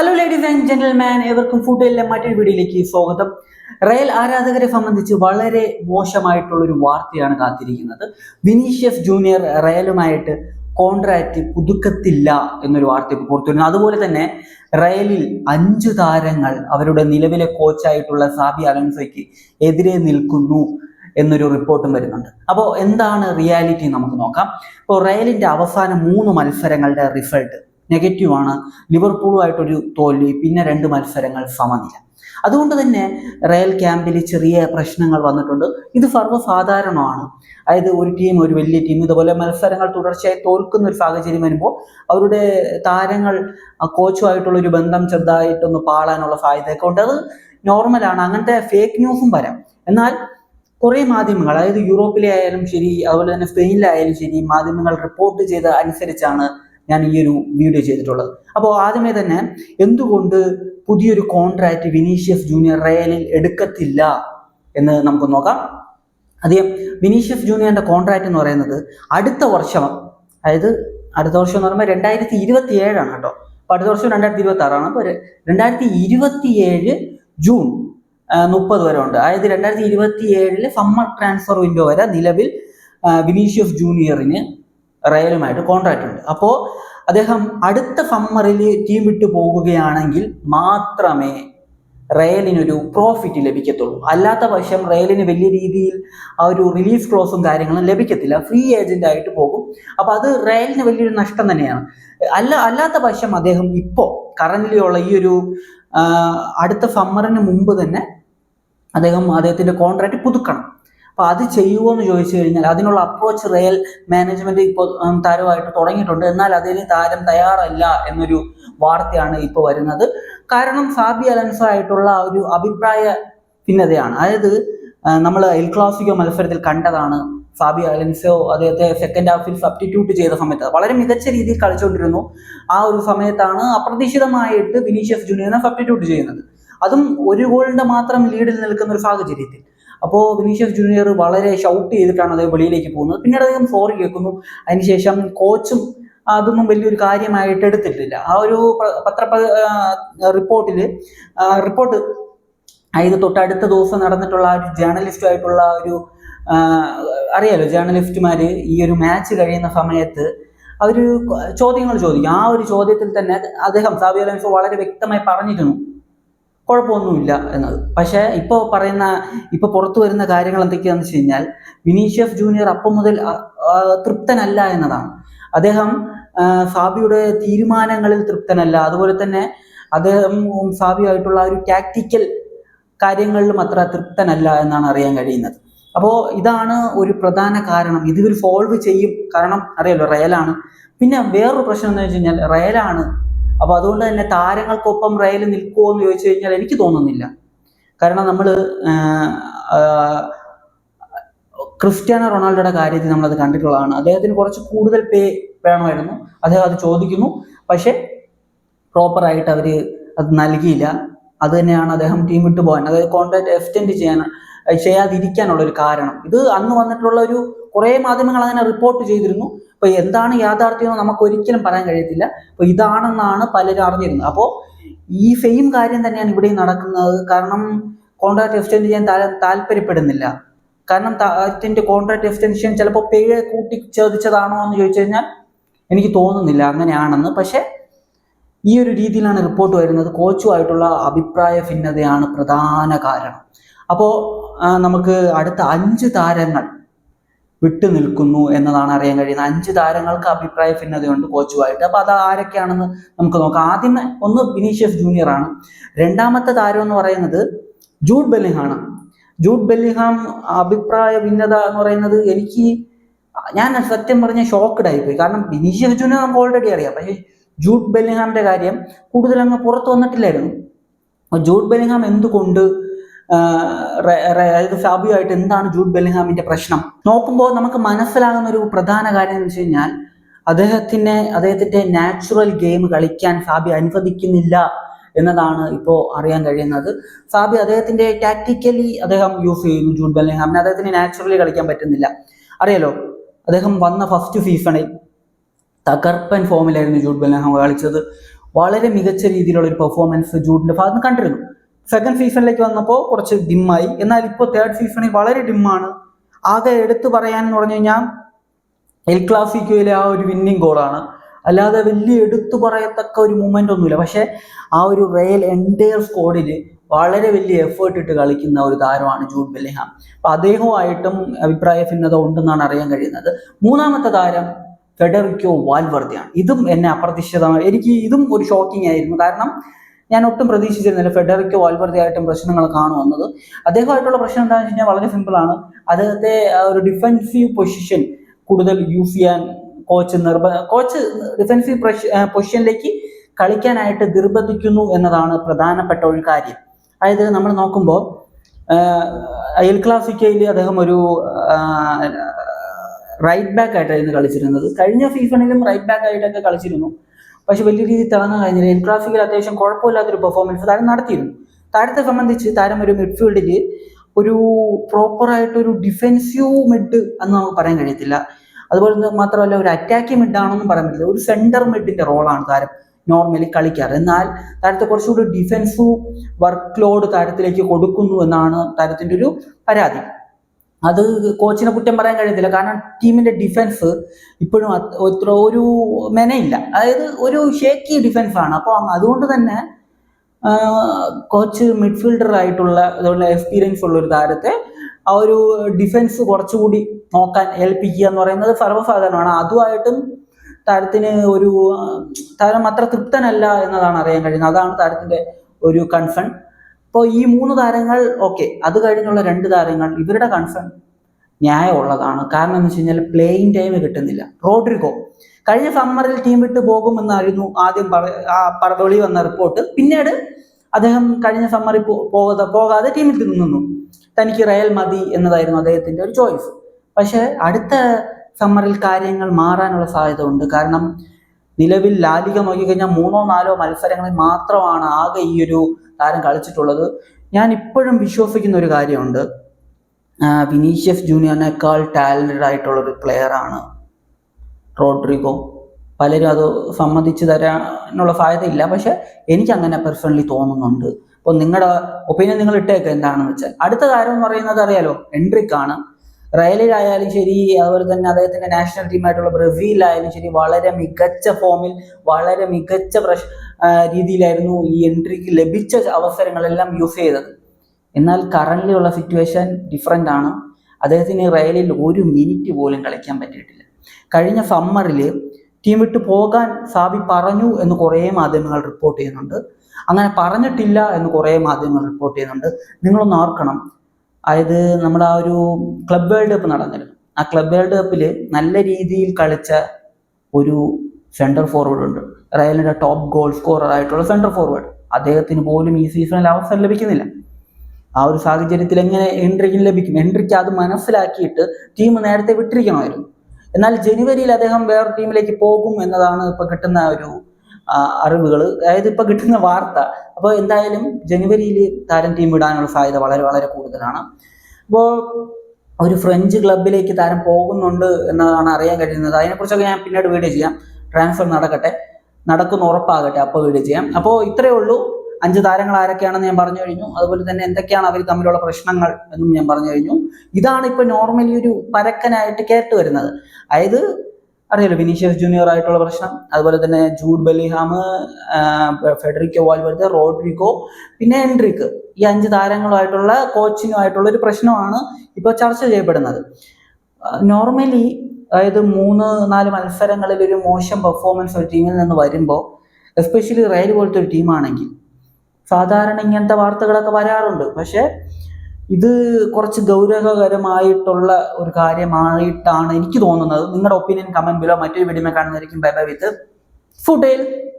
Hello ladies and gentleman എവർക്കും ഫുഡിലെ മറ്റൊരു വീഡിയോയിലേക്ക് സ്വാഗതം. റയൽ ആരാധകരെ സംബന്ധിച്ച് വളരെ മോശമായിട്ടുള്ളൊരു വാർത്തയാണ് കാത്തിരിക്കുന്നത്. വിനീഷ്യസ് ജൂനിയർ റയലുമായിട്ട് കോൺട്രാക്റ്റ് പുതുക്കത്തില്ല എന്നൊരു വാർത്ത ഇപ്പോൾ പുറത്തു വരുന്നു അതുപോലെ തന്നെ റയലിൽ അഞ്ചു താരങ്ങൾ അവരുടെ നിലവിലെ കോച്ചായിട്ടുള്ള സാബി അലൻസോയ്ക്ക് എതിരെ നിൽക്കുന്നു എന്നൊരു റിപ്പോർട്ടും വരുന്നുണ്ട്. അപ്പോൾ എന്താണ് റിയാലിറ്റി നമുക്ക് നോക്കാം. ഇപ്പോൾ റയലിന്റെ അവസാന മൂന്ന് മത്സരങ്ങളുടെ റിസൾട്ട് നെഗറ്റീവ് ആണ്. ലിവർപൂളുമായിട്ടൊരു തോൽവി പിന്നെ രണ്ട് മത്സരങ്ങൾ സമനില. അതുകൊണ്ട് തന്നെ റയൽ ക്യാമ്പിൽ ചെറിയ പ്രശ്നങ്ങൾ വന്നിട്ടുണ്ട്. ഇത് സർവസാധാരണമാണ്. അതായത് ഒരു ടീം ഒരു വലിയ ടീം ഇതുപോലെ മത്സരങ്ങൾ തുടർച്ചയായി തോൽക്കുന്ന ഒരു സാഹചര്യം വരുമ്പോൾ അവരുടെ താരങ്ങൾ കോച്ചുമായിട്ടുള്ള ഒരു ബന്ധം ചെറുതായിട്ടൊന്ന് പാളാനുള്ള സാധ്യതയൊക്കെ ഉണ്ട്. അത് നോർമലാണ് അങ്ങനത്തെ ഫേക്ക് ന്യൂസും വരാം. എന്നാൽ കുറേ മാധ്യമങ്ങൾ അതായത് യൂറോപ്പിലെ ആയാലും ശരി അതുപോലെ തന്നെ സ്പെയിനിലായാലും ശരി മാധ്യമങ്ങൾ റിപ്പോർട്ട് ചെയ്ത അനുസരിച്ചാണ് ഞാൻ ഈ ഒരു വീഡിയോ ചെയ്തിട്ടുള്ളത്. അപ്പോൾ ആദ്യമേ തന്നെ എന്തുകൊണ്ട് പുതിയൊരു കോൺട്രാക്റ്റ് വിനീഷ്യസ് ജൂനിയർ റയലിൽ എടുക്കത്തില്ല എന്ന് നമുക്ക് നോക്കാം. അധികം വിനീഷ്യസ് ജൂനിയറിന്റെ കോൺട്രാക്റ്റ് എന്ന് പറയുന്നത് അടുത്ത വർഷം അതായത് അടുത്ത വർഷം എന്ന് പറയുമ്പോൾ രണ്ടായിരത്തി ഇരുപത്തി ഏഴാണ് കേട്ടോ. അപ്പോൾ അടുത്ത വർഷം രണ്ടായിരത്തി ഇരുപത്തി ആറാണ് അപ്പോൾ രണ്ടായിരത്തി ഇരുപത്തി ഏഴ് ജൂൺ മുപ്പത് വരെ ഉണ്ട്. അതായത് രണ്ടായിരത്തി ഇരുപത്തി ഏഴിൽ സമ്മർ ട്രാൻസ്ഫർ വിൻഡോ വരെ നിലവിൽ വിനീഷ്യസ് ജൂനിയറിന് റയലുമായിട്ട് കോൺട്രാക്റ്റ് ഉണ്ട്. അപ്പോൾ അദ്ദേഹം അടുത്ത സമ്മറിൽ ടീം വിട്ടു പോകുകയാണെങ്കിൽ മാത്രമേ റയലിനൊരു പ്രോഫിറ്റ് ലഭിക്കത്തുള്ളൂ. അല്ലാത്ത പക്ഷം റയലിന് വലിയ രീതിയിൽ ആ ഒരു റിലീഫ് ക്ലോസും കാര്യങ്ങളും ലഭിക്കത്തില്ല. ഫ്രീ ഏജന്റ് ആയിട്ട് പോകും. അപ്പോൾ അത് റയലിന് വലിയൊരു നഷ്ടം തന്നെയാണ്. അല്ല അല്ലാത്ത പക്ഷം അദ്ദേഹം ഇപ്പോ കറന്റ്ലി ഉള്ള ഈ ഒരു അടുത്ത സമ്മറിന് മുമ്പ് തന്നെ അദ്ദേഹം അദ്ദേഹത്തിന്റെ കോൺട്രാക്ട് പുതുക്കണം. അപ്പൊ അത് ചെയ്യുമോ എന്ന് ചോദിച്ചു കഴിഞ്ഞാൽ അതിനുള്ള അപ്രോച്ച് റയൽ മാനേജ്മെന്റ് ഇപ്പോൾ താരമായിട്ട് തുടങ്ങിയിട്ടുണ്ട്. എന്നാൽ അതിന് താരം തയ്യാറല്ല എന്നൊരു വാർത്തയാണ് ഇപ്പോൾ വരുന്നത്. കാരണം സാബി അലൻസോ ആയിട്ടുള്ള ഒരു അഭിപ്രായ ഭിന്നതയാണ്. അതായത് നമ്മൾ എൽ ക്ലാസിക്കോ മത്സരത്തിൽ കണ്ടതാണ് ഫാബി അലൻസോ അദ്ദേഹത്തെ സെക്കൻഡ് ഹാഫിൽ സബ്സ്റ്റിറ്റ്യൂട്ട് ചെയ്ത സമയത്ത്. വളരെ മികച്ച രീതിയിൽ കളിച്ചുകൊണ്ടിരുന്നു. ആ ഒരു സമയത്താണ് അപ്രതീക്ഷിതമായിട്ട് വിനീഷ്യസ് ജൂനിയറിനെ സബ്സ്റ്റിറ്റ്യൂട്ട് ചെയ്യുന്നത്. അതും ഒരു ഗോളിന്റെ മാത്രം ലീഡിൽ നിൽക്കുന്ന ഒരു സാഹചര്യത്തിൽ. അപ്പോൾ വിനീഷ്യസ് ജൂനിയർ വളരെ ഷൗട്ട് ചെയ്തിട്ടാണ് അദ്ദേഹം വെളിയിലേക്ക് പോകുന്നത്. പിന്നീട് അദ്ദേഹം സോറി കേൾക്കുന്നു. അതിനുശേഷം കോച്ചും അതൊന്നും വലിയൊരു കാര്യമായിട്ട് എടുത്തിട്ടില്ല. ആ ഒരു പത്ര റിപ്പോർട്ടിൽ റിപ്പോർട്ട് അതായത് തൊട്ടടുത്ത ദിവസം നടന്നിട്ടുള്ള ഒരു ജേർണലിസ്റ്റ് ആയിട്ടുള്ള ഒരു അറിയാലോ ജേർണലിസ്റ്റുമാർ ഈ ഒരു മാച്ച് കഴിയുന്ന സമയത്ത് അവർ ചോദ്യങ്ങൾ ചോദിക്കും. ആ ഒരു ചോദ്യത്തിൽ തന്നെ അദ്ദേഹം സാബി അലോൻസോ വളരെ വ്യക്തമായി പറഞ്ഞിരുന്നു. കുഴപ്പമൊന്നുമില്ല എന്നത്. പക്ഷേ ഇപ്പോൾ പറയുന്ന ഇപ്പോൾ പുറത്തു വരുന്ന കാര്യങ്ങൾ എന്തൊക്കെയാണെന്ന് വെച്ച് കഴിഞ്ഞാൽ വിനീഷ്യഫ് ജൂനിയർ അപ്പം മുതൽ തൃപ്തനല്ല എന്നതാണ്. അദ്ദേഹം സാബിയുടെ തീരുമാനങ്ങളിൽ തൃപ്തനല്ല. അതുപോലെ തന്നെ അദ്ദേഹം സാബിയായിട്ടുള്ള ഒരു ടാക്ടിക്കൽ കാര്യങ്ങളിലും അത്ര തൃപ്തനല്ല എന്നാണ് അറിയാൻ കഴിയുന്നത്. അപ്പോൾ ഇതാണ് ഒരു പ്രധാന കാരണം. ഇത് ഇവർ സോൾവ് ചെയ്യും. കാരണം അറിയാലോ റയലാണ്. പിന്നെ വേറൊരു പ്രശ്നം എന്ന് വെച്ച് കഴിഞ്ഞാൽ റയലാണ് അപ്പോൾ അതുകൊണ്ട് തന്നെ താരങ്ങൾക്കൊപ്പം റയൽ നിൽക്കുമോ എന്ന് ചോദിച്ചു കഴിഞ്ഞാൽ എനിക്ക് തോന്നുന്നില്ല. കാരണം നമ്മൾ ക്രിസ്ത്യാനോ റൊണാൾഡോയുടെ കാര്യത്തിൽ നമ്മളത് കണ്ടിട്ടുള്ളതാണ്. അദ്ദേഹത്തിന് കുറച്ച് കൂടുതൽ പേ വേണമായിരുന്നു. അദ്ദേഹം അത് ചോദിക്കുന്നു. പക്ഷേ പ്രോപ്പറായിട്ട് അവർ അത് നൽകിയില്ല. അത് തന്നെയാണ് അദ്ദേഹം ടീം വിട്ടു പോകാൻ. അതായത് കോൺട്രാക്ട് എക്സ്റ്റെൻഡ് ചെയ്യാൻ ചെയ്യാതിരിക്കാനുള്ള ഒരു കാരണം. ഇത് അന്ന് വന്നിട്ടുള്ള ഒരു കുറേ മാധ്യമങ്ങൾ അങ്ങനെ റിപ്പോർട്ട് ചെയ്തിരുന്നു. അപ്പൊ എന്താണ് യാഥാർത്ഥ്യം എന്ന് നമുക്ക് ഒരിക്കലും പറയാൻ കഴിയത്തില്ല. അപ്പൊ ഇതാണെന്നാണ് പലരും അറിഞ്ഞിരുന്നത്. അപ്പോൾ ഈ സെയിം കാര്യം തന്നെയാണ് ഇവിടെയും നടക്കുന്നത്. കാരണം കോൺട്രാക്ട് എക്സ്റ്റെൻഡ് ചെയ്യാൻ താല്പര്യപ്പെടുന്നില്ല. കാരണം താരത്തിന്റെ കോൺട്രാക്ട് എക്സ്റ്റെൻഷൻ ചിലപ്പോൾ പേ കൂട്ടി ചോദിച്ചതാണോ എന്ന് ചോദിച്ചു കഴിഞ്ഞാൽ എനിക്ക് തോന്നുന്നില്ല. അങ്ങനെയാണെന്ന്. പക്ഷേ ഈ ഒരു രീതിയിലാണ് റിപ്പോർട്ട് വരുന്നത്. കോച്ചുമായിട്ടുള്ള അഭിപ്രായ ഭിന്നതയാണ് പ്രധാന കാരണം. അപ്പോൾ നമുക്ക് അടുത്ത അഞ്ച് താരങ്ങൾ വിട്ടു നിൽക്കുന്നു എന്നതാണ് അറിയാൻ കഴിയുന്നത്. അഞ്ച് താരങ്ങൾക്ക് അഭിപ്രായ ഭിന്നതയുണ്ട് കോച്ചുമായിട്ട്. അപ്പോൾ അത് ആരൊക്കെയാണെന്ന് നമുക്ക് നോക്കാം. ആദ്യം ഒന്ന് വിനീഷ്യസ് ജൂനിയർ ആണ്. രണ്ടാമത്തെ താരം എന്ന് പറയുന്നത് ജൂഡ് ബെല്ലിഹാണ്. ജൂഡ് ബെല്ലിഹാം അഭിപ്രായ ഭിന്നത എന്ന് പറയുന്നത് എനിക്ക് ഞാൻ സത്യം പറഞ്ഞ ഷോക്ക്ഡ് ആയിപ്പോയി. കാരണം വിനീഷ്യസ് ജൂനിയർ നമുക്ക് ഓൾറെഡി അറിയാം. പക്ഷേ ജൂഡ് ബെല്ലിഹാമിന്റെ കാര്യം കൂടുതൽ അങ്ങ് പുറത്തു വന്നിട്ടില്ലായിരുന്നു. ജൂഡ് ബെല്ലിഹാം എന്തുകൊണ്ട് അതായത് ഫാബിയുമായിട്ട് എന്താണ് ജൂഡ് ബെല്ലിഹാമിന്റെ പ്രശ്നം? നോക്കുമ്പോൾ നമുക്ക് മനസ്സിലാകുന്ന ഒരു പ്രധാന കാര്യം എന്ന് വെച്ച് കഴിഞ്ഞാൽ അദ്ദേഹത്തിനെ അദ്ദേഹത്തിന്റെ നാച്ചുറൽ ഗെയിം കളിക്കാൻ ഫാബി അനുവദിക്കുന്നില്ല എന്നതാണ് ഇപ്പോൾ അറിയാൻ കഴിയുന്നത്. ഫാബി അദ്ദേഹത്തിന്റെ ടാക്ടിക്കലി അദ്ദേഹം യൂസ് ചെയ്യുന്നു ജൂഡ് ബെല്ലിഹാമിന് അദ്ദേഹത്തിന് നാച്ചുറലി കളിക്കാൻ പറ്റുന്നില്ല. അറിയാലോ അദ്ദേഹം വന്ന ഫസ്റ്റ് സീസണിൽ തകർപ്പൻ ഫോമിലായിരുന്നു ജൂഡ് ബെല്ലിഹാം കളിച്ചത്. വളരെ മികച്ച രീതിയിലുള്ള ഒരു പെർഫോമൻസ് ജൂഡിന്റെ ഭാഗത്ത് കണ്ടിരുന്നു. സെക്കൻഡ് സീസണിലേക്ക് വന്നപ്പോൾ കുറച്ച് ഡിമ്മായി എന്നാൽ ഇപ്പോൾ തേർഡ് സീസണിൽ വളരെ ഡിമ്മാണ് ആകെ എടുത്തു പറയാൻ എന്ന് പറഞ്ഞു കഴിഞ്ഞാൽ എൽ ക്ലാസിക്കോയിലെ ആ ഒരു വിന്നിങ് ഗോളാണ് അല്ലാതെ വലിയ എടുത്തു പറയത്തക്ക ഒരു മൂമെന്റ് ഒന്നുമില്ല. പക്ഷേ ആ ഒരു റയൽ എന്റയർ സ്കോഡിൽ വളരെ വലിയ എഫേർട്ട് ഇട്ട് കളിക്കുന്ന ഒരു താരമാണ് ജൂഡ് ബെല്ലിഹാം അപ്പൊ അദ്ദേഹവുമായിട്ടും അഭിപ്രായ ഭിന്നത ഉണ്ടെന്നാണ് അറിയാൻ കഴിയുന്നത്. മൂന്നാമത്തെ താരം ഫെഡറിക്കോ വാൽവർദിയാണ് ഇതും എന്നെ അപ്രതീക്ഷിതമായി എനിക്ക് ഇതും ഒരു ഷോക്കിംഗ് ആയിരുന്നു. കാരണം ഞാൻ ഒട്ടും പ്രതീക്ഷിച്ചിരുന്നില്ല ഫെഡറിക്കോ വാൽവർദി ആയിട്ടും പ്രശ്നങ്ങൾ കാണുമെന്നത് അദ്ദേഹമായിട്ടുള്ള പ്രശ്നം എന്താണെന്ന് വെച്ച് കഴിഞ്ഞാൽ വളരെ സിമ്പിളാണ് അദ്ദേഹത്തെ ഒരു ഡിഫൻസീവ് പൊസിഷൻ കൂടുതൽ യൂസ് ചെയ്യാൻ കോച്ച് നിർബ കോച്ച് ഡിഫെൻസീവ് പൊസിഷനിലേക്ക് കളിക്കാനായിട്ട് നിർബന്ധിക്കുന്നു എന്നതാണ് പ്രധാനപ്പെട്ട ഒരു കാര്യം. അതായത് നമ്മൾ നോക്കുമ്പോൾ എൽ ക്ലാസിക്കയിൽ അദ്ദേഹം ഒരു റൈറ്റ് ബാക്ക് ആയിട്ടായിരുന്നു കളിച്ചിരുന്നത്. കഴിഞ്ഞ സീസണിലും റൈറ്റ് ബാക്ക് ആയിട്ടൊക്കെ കളിച്ചിരുന്നു. പക്ഷെ വലിയ രീതിയിൽ തിളങ്ങാൻ കഴിഞ്ഞില്ല. ട്രാഫിക്കിൽ ക്ലാസിക്കൽ അത്യാവശ്യം കുഴപ്പമില്ലാത്തൊരു പെർഫോമൻസ് താരം നടത്തിയിരുന്നു. താരത്തെ സംബന്ധിച്ച് താരം ഒരു മിഡ്ഫീൽഡിൽ ഒരു പ്രോപ്പറായിട്ടൊരു ഡിഫെൻസീവ് മിഡ് എന്ന് നമുക്ക് പറയാൻ കഴിയത്തില്ല. അതുപോലെ മാത്രമല്ല ഒരു അറ്റാക്കിംഗ് മിഡ് ആണെന്നും പറയാൻ പറ്റില്ല. ഒരു സെന്റർ മിഡിന്റെ റോളാണ് താരം നോർമലി കളിക്കാറ്. എന്നാൽ താരത്തെ കുറച്ചുകൂടി ഡിഫെൻസീവ് വർക്ക് ലോഡ് താരത്തിലേക്ക് കൊടുക്കുന്നു എന്നാണ് താരത്തിന്റെ ഒരു പരാതി. അത് കോച്ചിനെ കുറ്റം പറയാൻ കഴിയത്തില്ല. കാരണം ടീമിന്റെ ഡിഫൻസ് ഇപ്പോഴും ഒരു മെനയില്ല. അതായത് ഒരു ഷേക്കി ഡിഫൻസ് ആണ്. അപ്പോൾ അതുകൊണ്ട് തന്നെ കോച്ച് മിഡ്ഫീൽഡർ ആയിട്ടുള്ള അതുപോലെ എക്സ്പീരിയൻസ് ഉള്ള ഒരു താരത്തെ ആ ഒരു ഡിഫൻസ് കുറച്ചുകൂടി നോക്കാൻ ഏൽപ്പിക്കുക എന്ന് പറയുന്നത് സർവസാധാരണമാണ്. അതുമായിട്ടും താരത്തിന് ഒരു താരം അത്ര തൃപ്തനല്ല എന്നതാണ് അറിയാൻ കഴിയുന്നത്. അതാണ് താരത്തിന്റെ ഒരു കൺസേൺ അപ്പോൾ ഈ മൂന്ന് താരങ്ങൾ ഓക്കെ അത് കഴിഞ്ഞുള്ള രണ്ട് താരങ്ങൾ ഇവരുടെ കൺസേൺ ന്യായമുള്ളതാണ്. കാരണം എന്ന് വെച്ച് കഴിഞ്ഞാൽ പ്ലേയിങ് ടൈം കിട്ടുന്നില്ല. റോഡ്രിഗോ കഴിഞ്ഞ സമ്മറിൽ ടീം വിട്ട് പോകുമെന്നായിരുന്നു ആദ്യം പറ- ആ പറ- വന്ന റിപ്പോർട്ട് പിന്നീട് അദ്ദേഹം കഴിഞ്ഞ സമ്മറിൽ പോകാതെ പോകാതെ ടീമിൽ നിന്നു. തനിക്ക് റയൽ മതി എന്നതായിരുന്നു അദ്ദേഹത്തിന്റെ ഒരു ചോയ്സ് പക്ഷേ അടുത്ത സമ്മറിൽ കാര്യങ്ങൾ മാറാനുള്ള സാധ്യത ഉണ്ട്. കാരണം നിലവിൽ ലാലിക നോക്കിക്കഴിഞ്ഞാൽ മൂന്നോ നാലോ മത്സരങ്ങളിൽ മാത്രമാണ് ആകെ ഈ ഒരു താരം കളിച്ചിട്ടുള്ളത്. ഞാൻ ഇപ്പോഴും വിശ്വസിക്കുന്ന ഒരു കാര്യമുണ്ട്. വിനീഷ്യസ് ജൂനിയറിനേക്കാൾ ടാലന്റഡ് ആയിട്ടുള്ള ഒരു പ്ലെയർ ആണ് റോഡ്രിഗോ. പലരും അത് സമ്മതിച്ചു തരാനുള്ള സാധ്യത ഇല്ല പക്ഷെ എനിക്ക് അങ്ങനെ പേഴ്സണലി തോന്നുന്നുണ്ട്. അപ്പോൾ നിങ്ങളുടെ ഒപ്പീനിയൻ നിങ്ങൾ ഇട്ടേക്ക് എന്താണെന്ന് വെച്ചാൽ. അടുത്ത കാര്യം എന്ന് പറയുന്നത് അറിയാലോ എൻട്രിക് ആണ്. റയലിലായാലും ശരി അതുപോലെ തന്നെ അദ്ദേഹത്തിന്റെ നാഷണൽ ടീമായിട്ടുള്ള ബ്രസീലിലായാലും ശരി വളരെ മികച്ച ഫോമിൽ വളരെ മികച്ച പ്രശ് രീതിയിലായിരുന്നു ഈ എൻട്രിക്ക് ലഭിച്ച അവസരങ്ങളെല്ലാം യൂസ് ചെയ്തത്. എന്നാൽ കറന്റ് ഉള്ള സിറ്റുവേഷൻ ഡിഫറെന്റ് ആണ്. അദ്ദേഹത്തിന് റയലിൽ ഒരു മിനിറ്റ് പോലും കളിക്കാൻ പറ്റിയിട്ടില്ല. കഴിഞ്ഞ സമ്മറിൽ ടീം വിട്ട് പോകാൻ സാബി പറഞ്ഞു എന്ന് കുറേ മാധ്യമങ്ങൾ റിപ്പോർട്ട് ചെയ്യുന്നുണ്ട്. അങ്ങനെ പറഞ്ഞിട്ടില്ല എന്ന് കുറേ മാധ്യമങ്ങൾ റിപ്പോർട്ട് ചെയ്യുന്നുണ്ട്. നിങ്ങളൊന്ന് ഓർക്കണം അതായത് നമ്മുടെ ആ ഒരു ക്ലബ് വേൾഡ് കപ്പ് നടന്നിരുന്നു. ആ ക്ലബ് വേൾഡ് കപ്പിൽ നല്ല രീതിയിൽ കളിച്ച ഒരു സെന്റർ ഫോർവേഡ് ഉണ്ട്. റയലിന്റെ ടോപ്പ് ഗോൾ സ്കോറർ ആയിട്ടുള്ള സെന്റർ ഫോർവേഡ് അദ്ദേഹത്തിന് പോലും ഈ സീസണിൽ അവസരം ലഭിക്കുന്നില്ല. ആ ഒരു സാഹചര്യത്തിൽ എങ്ങനെ എൻട്രിക്ക് ലഭിക്കും? എൻട്രിക്ക് അത് മനസ്സിലാക്കിയിട്ട് ടീം നേരത്തെ വിട്ടിരിക്കണമായിരുന്നു. എന്നാൽ ജനുവരിയിൽ അദ്ദേഹം വേറെ ടീമിലേക്ക് പോകും എന്നതാണ് ഇപ്പോൾ കിട്ടുന്ന ഒരു അറിവുകൾ അതായത് ഇപ്പൊ കിട്ടുന്ന വാർത്ത. അപ്പോൾ എന്തായാലും ജനുവരിയിൽ താരം ടീം വിടാനുള്ള സാധ്യത വളരെ വളരെ കൂടുതലാണ്. അപ്പോൾ ഒരു ഫ്രഞ്ച് ക്ലബിലേക്ക് താരം പോകുന്നുണ്ട് എന്നതാണ് അറിയാൻ കഴിയുന്നത്. അതിനെക്കുറിച്ചൊക്കെ ഞാൻ പിന്നീട് വീഡിയോ ചെയ്യാം. ട്രാൻസ്ഫർ നടക്കട്ടെ. നടക്കുന്ന ഉറപ്പാകട്ടെ. അപ്പോൾ വീഡിയോ ചെയ്യാം. അപ്പോൾ ഇത്രയേ ഉള്ളൂ. അഞ്ച് താരങ്ങൾ ആരൊക്കെയാണെന്ന് ഞാൻ പറഞ്ഞു കഴിഞ്ഞു. അതുപോലെ തന്നെ എന്തൊക്കെയാണ് അവർ തമ്മിലുള്ള പ്രശ്നങ്ങൾ എന്നും ഞാൻ പറഞ്ഞു കഴിഞ്ഞു. ഇതാണ് ഇപ്പോൾ നോർമലി ഒരു പരക്കനായിട്ട് കേട്ട് വരുന്നത്. അതായത് അറിയാലോ വിനീഷ്യസ് ജൂനിയർ ആയിട്ടുള്ള പ്രശ്നം. അതുപോലെ തന്നെ Jude Bellingham Federico Valverde Rodrigo പിന്നെ എൻട്രിക്ക്. ഈ അഞ്ച് താരങ്ങളുമായിട്ടുള്ള കോച്ചിനുമായിട്ടുള്ള ഒരു പ്രശ്നമാണ് ഇപ്പോൾ ചർച്ച ചെയ്യപ്പെടുന്നത്. നോർമലി അതായത് മൂന്ന് നാല് മത്സരങ്ങളിൽ ഒരു മോശം പെർഫോമൻസ് ഒരു ടീമിൽ നിന്ന് വരുമ്പോൾ എസ്പെഷ്യലി റയൽ പോലത്തെ ഒരു ടീമാണെങ്കിൽ സാധാരണ ഇങ്ങനത്തെ വാർത്തകളൊക്കെ വരാറുണ്ട്. പക്ഷെ ഇത് കുറച്ച് ഗൗരവകരമായിട്ടുള്ള ഒരു കാര്യമായിട്ടാണ് എനിക്ക് തോന്നുന്നത്. നിങ്ങളുടെ ഒപ്പീനിയൻ കമന്റ് ബിലോ മറ്റൊരു വീഡിയോ കാണുന്നതായിരിക്കും. Bye bye with ഫുഡേൽ